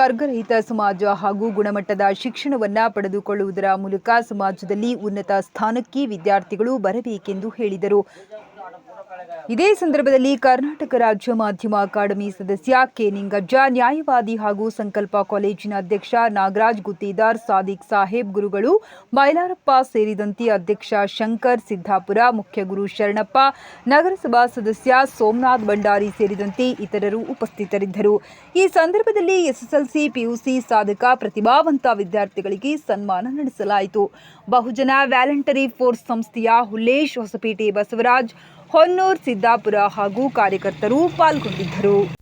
ವರ್ಗರಹಿತ ಸಮಾಜ ಹಾಗೂ ಗುಣಮಟ್ಟದ ಶಿಕ್ಷಣವನ್ನ ಪಡೆದುಕೊಳ್ಳುವುದರ ಮೂಲಕ ಸಮಾಜದಲ್ಲಿ ಉನ್ನತ ಸ್ಥಾನಕ್ಕೆ ವಿದ್ಯಾರ್ಥಿಗಳು ಬರಬೇಕೆಂದು ಹೇಳಿದರು. ಇದೇ ಸಂದರ್ಭದಲ್ಲಿ ಕರ್ನಾಟಕ ರಾಜ್ಯ ಮಾಧ್ಯಮ ಅಕಾಡೆಮಿ ಸದಸ್ಯ ಕೆ ನಿಂಗಜ್ಜ, ನ್ಯಾಯವಾದಿ ಹಾಗೂ ಸಂಕಲ್ಪ ಕಾಲೇಜಿನ ಅಧ್ಯಕ್ಷ ನಾಗರಾಜ್ ಗುತ್ತಿದಾರ್, ಸಾದಿಕ್ ಸಾಹೇಬ್ ಗುರುಗಳು, ಮೈಲಾರಪ್ಪ ಸೇರಿದಂತೆ ಅಧ್ಯಕ್ಷ ಶಂಕರ್ ಸಿದ್ದಾಪುರ, ಮುಖ್ಯ ಗುರು ಶರಣಪ್ಪ, ನಗರಸಭಾ ಸದಸ್ಯ ಸೋಮನಾಥ್ ಭಂಡಾರಿ ಸೇರಿದಂತೆ ಇತರರು ಉಪಸ್ಥಿತರಿದ್ದರು. ಈ ಸಂದರ್ಭದಲ್ಲಿ ಎಸ್ಎಸ್ಎಲ್ಸಿ, ಪಿಯುಸಿ ಸಾಧಕ ಪ್ರತಿಭಾವಂತ ವಿದ್ಯಾರ್ಥಿಗಳಿಗೆ ಸನ್ಮಾನ ನಡೆಸಲಾಯಿತು. ಬಹುಜನ ವ್ಯಾಲಂಟರಿ ಫೋರ್ಸ್ ಸಂಸ್ಥೆಯ ಹುಲ್ಲೇಶ್ ಹೊಸಪೇಟೆ ಬಸವರಾಜ್ ಹೊನ್ನೂರ್ ಸಿದ್ದಾಪುರ ಹಾಗೂ ಕಾರ್ಯಕರ್ತರು ಪಾಲ್ಗೊಂಡಿದ್ದರು.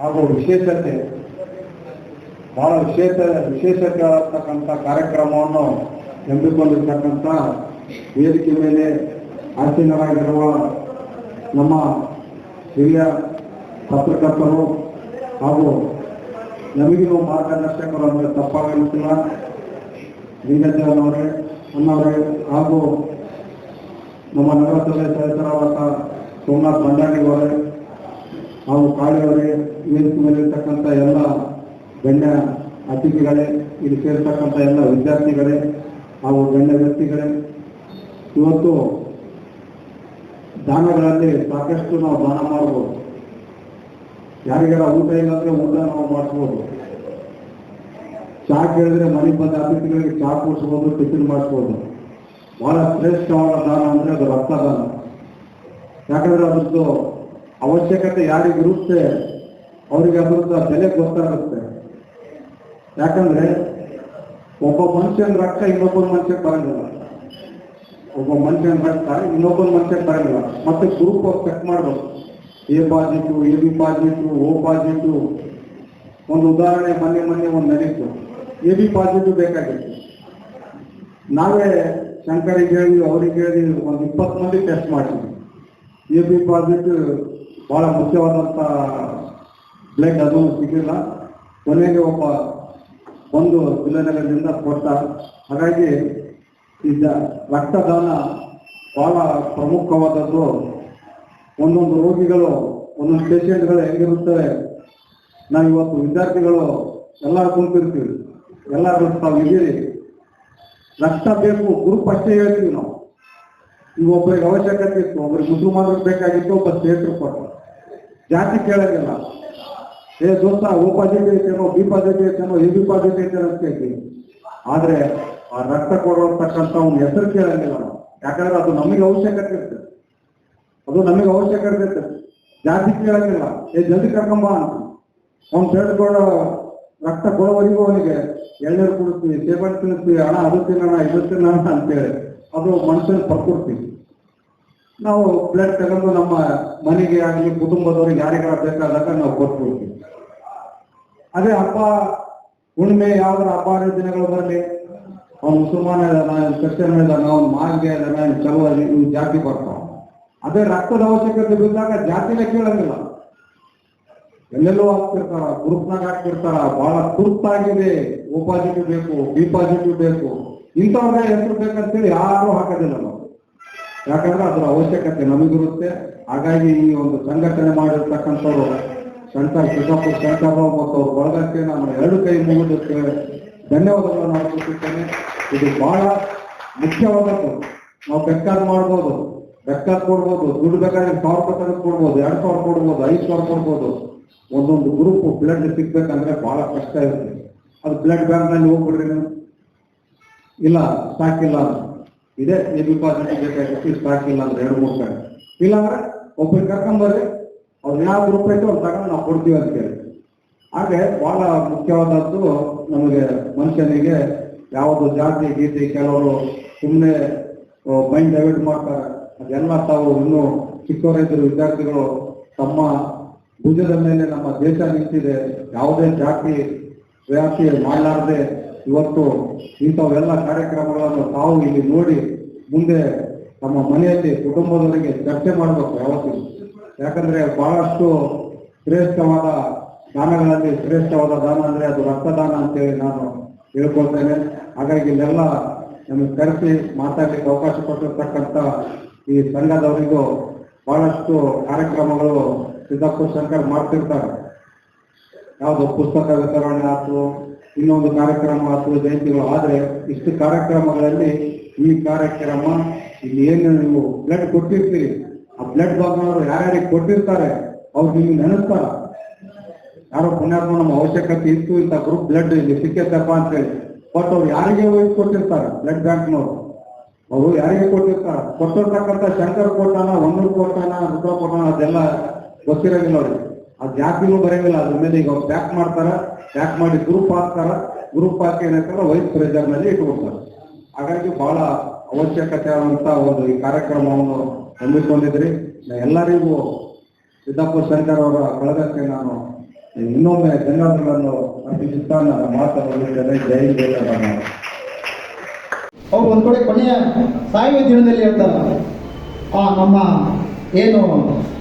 ಹಾಗೂ ವಿಶೇಷತೆ, ಬಹಳ ವಿಶೇಷ ವಿಶೇಷತೆ ಆಗ್ತಕ್ಕಂಥ ಕಾರ್ಯಕ್ರಮವನ್ನು ನಂಬಿಕೊಂಡಿರ್ತಕ್ಕಂಥ ವೇದಿಕೆ ಮೇಲೆ ಆಸೀನರಾಗಿರುವ ನಮ್ಮ ಹಿರಿಯ ಪತ್ರಕರ್ತರು ಹಾಗೂ ನಮಗಿರುವ ಮಾರ್ಗದರ್ಶಕರು ಅಂದರೆ ತಪ್ಪಾಗಿರುತ್ತಿಲ್ಲ. ಲಿಂಗಜ್ಜನವರೇ ಅನ್ನವರೇ ಹಾಗೂ ನಮ್ಮ ನಗರಸಭೆ ಸದಸ್ಯರಾದ ಸೋಮನಾಥ್ ಭಂಡಾರಿ ಹಾಗೂ ಕಾಳಿಯವರೇ ವೇದಿಕೆ ಎಲ್ಲ ಗಣ್ಯ ಅತಿಥಿಗಳೇ, ಇಲ್ಲಿ ಸೇರ್ತಕ್ಕಂಥ ಎಲ್ಲ ವಿದ್ಯಾರ್ಥಿಗಳೇ, ಹಾಗೂ ಗಣ್ಯ ವ್ಯಕ್ತಿಗಳೇ, ಇವತ್ತು ದಾನಗಳಲ್ಲಿ ಸಾಕಷ್ಟು ನಾವು ದಾನ ಮಾಡ್ಬೋದು. ಯಾರಿಗಾರ ಊಟ ಇಲ್ಲಾಂದ್ರೆ ಊಟ ನಾವು ಮಾಡಿಸ್ಬೋದು. ಚಹಾ ಕೇಳಿದ್ರೆ ಮನೆ ಬಂದ ಅತಿಥಿಗಳಿಗೆ ಚಹಾ ಕೂಡಿಸ್ಬೋದು, ಟಿಫಿನ್ ಮಾಡಿಸ್ಬೋದು. ಬಹಳ ಶ್ರೇಷ್ಠವಾದ ದಾನ ಅಂದ್ರೆ ಅದು ರಕ್ತದಾನ. ಯಾಕಂದ್ರೆ ಅದ್ರದ್ದು ಅವಶ್ಯಕತೆ ಯಾರಿಗಿರುತ್ತೆ ಅವರಿಗೆ ಅದರಂತ ಬೆಲೆ ಗೊತ್ತಾಗುತ್ತೆ. ಯಾಕಂದ್ರೆ ಒಬ್ಬ ಮನುಷ್ಯನ ರಕ್ತ ಇನ್ನೊಬ್ಬ ಮನುಷ್ಯ ಬರಂಗಿಲ್ಲ. ಒಬ್ಬ ಮನುಷ್ಯನ ರಕ್ತ ಇನ್ನೊಬ್ಬ ಮನುಷ್ಯ ಬರಂಗಿಲ್ಲ. ಮತ್ತೆ ಗ್ರೂಪ್ ಚೆಕ್ ಮಾಡ್ಬೇಕು A positive A B positive O positive ಒಂದು ಉದಾಹರಣೆ ಮನೆ ಮನೆ ಒಂದು ನಡೀತು. ಎ ಬಿ ಪಾಸಿಟಿವ್ ಬೇಕಾಗಿತ್ತು. ನಾವೇ ಶಂಕರಿಗೆ ಹೇಳಿ, ಅವ್ರಿಗೆ ಹೇಳಿ ಒಂದು ಇಪ್ಪತ್ತು ಮಂದಿ ಟೆಸ್ಟ್ ಮಾಡ್ತೀವಿ ಎ ಬಿ ಪಾಸಿಟಿವ್ ಬಹಳ ಮುಖ್ಯವಾದಂಥ ಬ್ಲಡ್ ಅದು ಸಿಗಲಿಲ್ಲ. ಕೊನೆಗೆ ಒಬ್ಬ ಒಂದು ವಿಲಯನಗರದಿಂದ ಕೊಟ್ಟ. ಹಾಗಾಗಿ ಈಗ ರಕ್ತದಾನ ಬಹಳ ಪ್ರಮುಖವಾದದ್ದು. ಒಂದೊಂದು ರೋಗಿಗಳು, ಒಂದೊಂದು ಪೇಷಂಟ್ಗಳು ಹೆಂಗಿರುತ್ತವೆ ನಾವು ಇವತ್ತು ವಿದ್ಯಾರ್ಥಿಗಳು ಎಲ್ಲರೂ ಕುಂತಿರ್ತೀವಿ. ಎಲ್ಲರೂ ತಾವು ಇದ್ದೀರಿ. ರಕ್ತ ಬೇಕು, ಗ್ರೂಪ್ ಅಷ್ಟೇ ಹೇಳ್ತೀವಿ ನಾವು. ಈಗ ಒಬ್ಬರಿಗೆ ಅವಶ್ಯಕತೆ ಇತ್ತು ಒಬ್ಬರಿಗೆ ಮುದ್ದು ಬೇಕಾಗಿತ್ತು, ಒಬ್ಬ ಸ್ಟೇಟ್ರು ಕೊಟ್ಟ ಜಾತಿ ಕೇಳಂಗಿಲ್ಲ. ಏ ದೋಸ್ತ ಓ ಪಾಸಿಟಿವ್ ಐತೇನೋ ಬಿ ಪಾಸಿಟಿವ್ ಐತೇನೋ ಎ ಬಿ ಪಾಸಿಟಿವ್ ಐತೇನೋ ಅಂತ ಕೇಳ್ತೀವಿ. ಆದ್ರೆ ಆ ರಕ್ತ ಕೊಡತಕ್ಕಂಥ ಅವ್ನ ಹೆಸರು ಕೇಳಂಗಿಲ್ಲ. ನಾವು ಯಾಕಂದ್ರೆ ಅದು ನಮಗೆ ಅವಶ್ಯಕತೆ ಇರ್ತದೆ. ಅದು ನಮಗೆ ಅವಶ್ಯಕತೆ ಇರ್ತದೆ. ಜಾತಿ ಕೇಳಂಗಿಲ್ಲ. ಏ ಜಲ್ದಿ ಕರ್ಕೊಂಬ ಅಂತ. ಅವ್ನು ತಿಳಿದುಕೊಳ್ಳೋ ರಕ್ತ ಕೊಡೋವರೆಗೂ ಅವನಿಗೆ ಎಳ್ನೀರು ಕೊಡ್ತೀವಿ ಸೇಬಣ್ಣು ತಿನ್ನಿಸ್ತೀವಿ, ಹಣ ಅದು ತಿನ್ನೋಣ, ಇದು ತಿನ್ನೋಣ ಅಂತೇಳಿ ಅದು ಮನುಷ್ಯನ ಪಡ್ಕೊಡ್ತೀವಿ ನಾವು ಬ್ಲಡ್ ತಗೊಂಡು ನಮ್ಮ ಮನೆಗೆ ಆಗಲಿ ಕುಟುಂಬದವ್ರಿಗೆ ಯಾರಿಗಾರ ಬೇಕಾದಾಗ ನಾವು ಕೊಟ್ಬಿಡ್ತೀವಿ ಅದೇ ಹಬ್ಬ, ಹುಣ್ಣಿಮೆ ಯಾವ್ದಾರ ಹಬ್ಬ ದಿನಗಳು ಬರಲಿ. ಅವ್ನು ಮುಸಲ್ಮಾನ ಇದಾನ ಕ್ರಿಶ್ಚಿಯನ್ ಇದ್ದಾನ, ಅವ್ನು ಮಾರ್ಗೆ ಇದ್ದಾನ ಚಲೋ ಇವು ಜಾತಿ ಬರ್ತಾವ ಅದೇ ರಕ್ತದ ಅವಶ್ಯಕತೆ ಬಿದ್ದಾಗ ಜಾತಿನೇ ಕೇಳಂಗಿಲ್ಲ. ಎಲ್ಲೆಲ್ಲೋ ಹಾಕ್ತಿರ್ತಾರ ಗ್ರೂಪ್ನಾಗ ಹಾಕ್ತಿರ್ತಾರ ಬಹಳ ತುರ್ತಾಗಿದೆ. ಓ ಪಾಸಿಟಿವ್ ಬೇಕು, ಬಿ ಪಾಸಿಟಿವ್ ಬೇಕು. ಇಂಥವ್ರ ಹೆಸರು ಬೇಕಂತೇಳಿ ಯಾರು ಹಾಕೋದಿಲ್ಲ ನಾವು. ಯಾಕಂದ್ರೆ ಅದರ ಅವಶ್ಯಕತೆ ನಮಗಿರುತ್ತೆ ಹಾಗಾಗಿ ಈ ಒಂದು ಸಂಘಟನೆ ಮಾಡಿರ್ತಕ್ಕಂಥವ್ರು ಶಂಕರ್ ಕೃಷ್ಣಪ್ಪ ಶಂಕರ್ರಾವ್ ಮತ್ತು ಅವ್ರ ಬಳಗಕ್ಕೆ ನಾನು ಎರಡು ಕೈ ಮುಗಿದಕ್ಕೆ ಧನ್ಯವಾದಗಳನ್ನು ಅರ್ಪಿಸುತ್ತೇನೆ ಇದು ಬಹಳ ಮುಖ್ಯವಾದದ್ದು ನಾವು ಬೇಕಾದ್ ಮಾಡ್ಬೋದು ಬೇಕಾದ್ ಕೊಡ್ಬೋದು, ದುಡ್ಡು ಬೇಕಾದ್ರೆ ಸಾವಿರ ತೆಗೆದು ಕೊಡ್ಬೋದು, ಎರಡು ಸಾವಿರ ಕೊಡ್ಬೋದು, ಐದು ಸಾವಿರ ಕೊಡ್ಬೋದು. ಒಂದೊಂದು ಗ್ರೂಪ್ ಬ್ಲಡ್ ಸಿಗ್ಬೇಕಂದ್ರೆ ಬಹಳ ಕಷ್ಟ ಇರುತ್ತೆ. ಅದು ಬ್ಲಡ್ ಬ್ಯಾಂಕ್ನಲ್ಲಿ ಹೋಗ್ಬಿಡ್ರಿ ನೀವು ಇಲ್ಲ, ಸಾಕಿಲ್ಲ ಇದೇ ಎ ಬಿ ಪಾಸಿಟಿವ್ ಬೇಕಾಗಿತ್ತು ಸ್ಟಾಕ್ ಇಲ್ಲ ಅಂದ್ರೆ ಎರಡು ಮೂರು ಕಡೆ ಇಲ್ಲ ಅಂದ್ರೆ ಒಬ್ಬರು ಕರ್ಕೊಂಬರ್ರಿ ಅವ್ರು ಯಾವ ಗ್ರೂಪ್ ಅವ್ರು ತಗೊಂಡು ನಾವು ಕೊಡ್ತೀವಿ ಅಂತ ಹೇಳಿ. ಹಾಗೆ ಬಹಳ ಮುಖ್ಯವಾದದ್ದು ನಮಗೆ ಮನುಷ್ಯನಿಗೆ ಯಾವುದು ಜಾತಿ, ಗೀತಿ, ಕೆಲವರು ಸುಮ್ಮನೆ ಮೈಂಡ್ ಡೈವರ್ಟ್ ಮಾಡ್ತಾರೆ ಅದೆಲ್ಲ ತಾವು ಇನ್ನೂ ಚಿಕ್ಕವರಿದ್ದರು ವಿದ್ಯಾರ್ಥಿಗಳು ತಮ್ಮ ಭುಜದ ಮೇಲೆ ನಮ್ಮ ದೇಶ ನಿಂತಿದೆ, ಯಾವುದೇ ಜಾತಿ, ವ್ಯಾಪ್ತಿ ಮಾಡಲಾರದೆ ಇವತ್ತು ಇಂಥವೆಲ್ಲ ಕಾರ್ಯಕ್ರಮಗಳನ್ನು ತಾವು ಇಲ್ಲಿ ನೋಡಿ ಮುಂದೆ ತಮ್ಮ ಮನೆಯಲ್ಲಿ ಕುಟುಂಬದವರಿಗೆ ಚರ್ಚೆ ಮಾಡಬೇಕು ಯಾವತ್ತೂ ಯಾಕಂದ್ರೆ ಬಹಳಷ್ಟು ಶ್ರೇಷ್ಠವಾದ ದಾನಗಳಲ್ಲಿ ಶ್ರೇಷ್ಠವಾದ ದಾನ ಅಂದ್ರೆ ಅದು ರಕ್ತದಾನ ಅಂತೇಳಿ ನಾನು ಹೇಳ್ಕೊಳ್ತೇನೆ. ಹಾಗಾಗಿ ಇಲ್ಲೆಲ್ಲ ನಮಗೆ ಕರೆಸಿ ಮಾತಾಡಲಿಕ್ಕೆ ಅವಕಾಶ ಕೊಟ್ಟಿರ್ತಕ್ಕಂಥ ಈ ಸಂಘದವರಿಗೂ ಬಹಳಷ್ಟು ಕಾರ್ಯಕ್ರಮಗಳು ಸಿದ್ದಾಪುರ ಶಂಕರ್ ಮಾಡ್ತಿರ್ತಾರೆ. ಯಾವುದು ಪುಸ್ತಕ ವಿತರಣೆ ಆಯ್ತು ಇನ್ನೊಂದು ಕಾರ್ಯಕ್ರಮ ಅಥವಾ ಜಯಂತಿಗಳು ಆದರೆ ಇಷ್ಟು ಕಾರ್ಯಕ್ರಮಗಳಲ್ಲಿ ಈ ಕಾರ್ಯಕ್ರಮ ಇಲ್ಲಿ ಏನು ನೀವು ಬ್ಲಡ್ ಕೊಟ್ಟಿರ್ತೀರಿ. ಆ ಬ್ಲಡ್ ಭಾಗನವರು ಯಾರ್ಯಾರಿಗೆ ಕೊಟ್ಟಿರ್ತಾರೆ, ಅವ್ರು ನಿಮ್ಗೆ ನೆನೆಸ್ತಾರ. ಯಾರೋ ಪುಣ್ಯಾತ್ಮ ನಮ್ಮ ಅವಶ್ಯಕತೆ ಇತ್ತು ಇಂಥ ಗ್ರೂಪ್ ಬ್ಲಡ್ ಇಲ್ಲಿ ಸಿಕ್ಕತ್ತಪ್ಪ ಅಂತ ಹೇಳಿ. ಬಟ್ ಅವ್ರು ಯಾರಿಗೆ ಹೋಗಿ ಕೊಟ್ಟಿರ್ತಾರೆ? ಬ್ಲಡ್ ಬ್ಯಾಂಕ್ನವರು ಅವರು ಯಾರಿಗೆ ಕೊಟ್ಟಿರ್ತಾರ? ಕೊಟ್ಟಿರ್ತಕ್ಕಂಥ ಶಂಕರ್ ಕೊಟ್ಟಾನ ಒಂದೂರು ಕೊಟ್ಟಾನ ರುದ್ರ ಕೊಟ್ಟಾನ ಅದೆಲ್ಲ ಗೊತ್ತಿರೋದಿಲ್ಲ ಅವ್ರಿಗೆ. ಆ ಜಾತಿನೂ ಬರಂಗಿಲ್ಲ, ಅದ್ರ ಮೇಲೆ ಈಗ ಅವ್ರು ಪ್ಯಾಕ್ ಮಾಡ್ತಾರ ಪ್ಯಾಕ್ ಮಾಡಿ ಗ್ರೂಪ್ ಹಾಕ್ತಾರ ಗ್ರೂಪ್ ಹಾಕಿ ಏನಾಯ್ತಾರ ವೈಸ್ ಪ್ರೆಸರ್ನಲ್ಲಿ ಇಟ್ಕೊಡ್ತಾರೆ. ಹಾಗಾಗಿ ಬಹಳ ಅವಶ್ಯಕತೆ ಆದಂತ ಒಂದು ಈ ಕಾರ್ಯಕ್ರಮವನ್ನು ಹಮ್ಮಿಕೊಂಡಿದ್ರಿ. ಎಲ್ಲರಿಗೂ ಸಿದ್ದಾಪುರ ಶಂಕರ್ ಅವರ ಬಳಗಕ್ಕೆ ನಾನು ಇನ್ನೊಮ್ಮೆ ಧನ್ಯವಾದಗಳನ್ನು ಅರ್ಪಿಸುತ್ತಾ ನನ್ನ ಮಾತನಾಡುತ್ತೇನೆ ಜೈ ಜಯ ಅವ್ರು ಒಂದ್ ಕಡೆ ಕೊನೆಯ ಸಾಯುವ ದಿನದಲ್ಲಿ ಹೇಳ್ತಾರ, ಆ ನಮ್ಮ ಏನು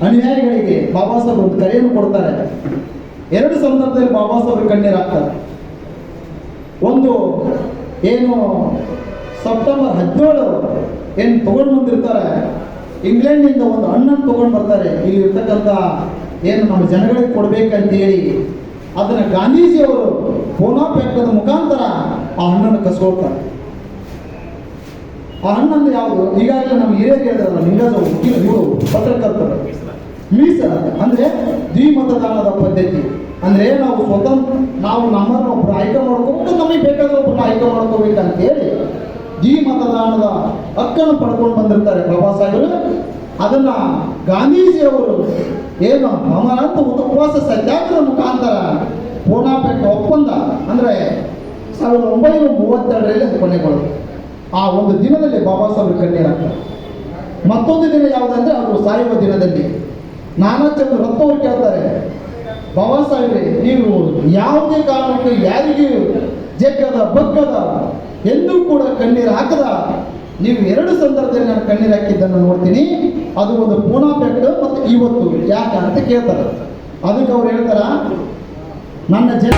ಅನುಯಾಯಿಗಳಿಗೆ ಬಾಬಾ ಸಾಹೇಬ್ ಕರೆಯನ್ನು ಕೊಡ್ತಾರೆ. ಎರಡು ಸಂದರ್ಭದಲ್ಲಿ ಬಾಬಾ ಸಾಹೇಬ್ ಕಣ್ಣೀರಾಗ್ತಾರೆ ಒಂದು ಏನು ಸೆಪ್ಟೆಂಬರ್ ಹದಿನೇಳು ಏನು ತಗೊಂಡು ಬಂದಿರ್ತಾರೆ, ಇಂಗ್ಲೆಂಡ್ನಿಂದ ಒಂದು ಹಣ್ಣನ್ನು ತಗೊಂಡು ಬರ್ತಾರೆ. ಇಲ್ಲಿ ಇರ್ತಕ್ಕಂಥ ಏನು ನಮ್ಮ ಜನಗಳಿಗೆ ಕೊಡ್ಬೇಕಂತೇಳಿ ಅದನ್ನ ಗಾಂಧೀಜಿಯವರು ಪ್ಯಾಕ್ಟದ ಮುಖಾಂತರ ಆ ಹಣ್ಣನ್ನು ಕಸ್ಕೊಳ್ತಾರೆ. ಆ ಹಣ್ಣನ್ನು ಯಾವುದು? ಈಗ ಹಿರಿಯರು ಹೇಳಿದ್ರಲ್ಲ ನಿನ್ನದು ವಕೀಲ ಇವರು ಪತ್ರಕರ್ತರು. ಮೀಸಲ, ಅಂದ್ರೆ ದ್ವಿಮತದಾನದ ಪದ್ಧತಿ. ಅಂದ್ರೆ ನಾವು ಸ್ವತಃ, ನಾವು ನಮ್ಮನ್ನು ಒಬ್ಬರು ಆಯ್ಕೆ ಮಾಡ್ಕೊಂಡು ನಮಗೆ ಬೇಕಾದ ಒಬ್ಬರನ್ನ ಆಯ್ಕೆ ಮಾಡ್ಕೋಬೇಕಂತ ಹೇಳಿ ದ್ವಿಮತದಾನದ ಹಕ್ಕನ್ನು ಪಡ್ಕೊಂಡು ಬಂದಿರ್ತಾರೆ ಬಾಬಾ ಸಾಹೇಬರು. ಅದನ್ನ ಗಾಂಧೀಜಿಯವರು ಏನು ಅಮರಂತ ಉಪವಾಸ ಸತ್ಯಾಗ್ರಹ ಮುಖಾಂತರ ಪೂನಾಪೇಟ ಒಪ್ಪಂದ, ಅಂದ್ರೆ ಸಾವಿರದ ಒಂಬೈನೂರ ಮೂವತ್ತೆರಡರಲ್ಲಿ ಅದು ಕೊನೆಗೊಳ್ಳುತ್ತೆ. ಆ ಒಂದು ದಿನದಲ್ಲಿ ಬಾಬಾ ಸಾಹೇಬ್ ಕಣ್ಣೀರು ಹಾಕ್ತಾರೆ. ಮತ್ತೊಂದು ದಿನ ಯಾವುದಂದ್ರೆ ಅವರು ಸಾಯುವ ದಿನದಲ್ಲಿ ನಾನಾಚಂದ್ರ ರತ್ತವರು ಕೇಳ್ತಾರೆ, ಬಾಬಾ ಸಾಹೇಬ್ರೆ, ನೀವು ಯಾವುದೇ ಕಾರಣಕ್ಕೆ ಯಾರಿಗೂ ಜಗ್ಗದ, ಬಗ್ಗದ ಎಂದೂ ಕೂಡ ಕಣ್ಣೀರು ಹಾಕದ. ನೀವು ಎರಡು ಸಂದರ್ಭದಲ್ಲಿ ನಾನು ಕಣ್ಣೀರು ಹಾಕಿದ್ದನ್ನು ನೋಡ್ತೀನಿ. ಅದು ಒಂದು ಪೂನಾಪೆಟ್ಟು ಮತ್ತು ಇವತ್ತು ಯಾಕೆ? ಅಂತ ಕೇಳ್ತಾರೆ. ಅದಕ್ಕೆ ಅವ್ರು ಹೇಳ್ತಾರ, ನನ್ನ ಜನ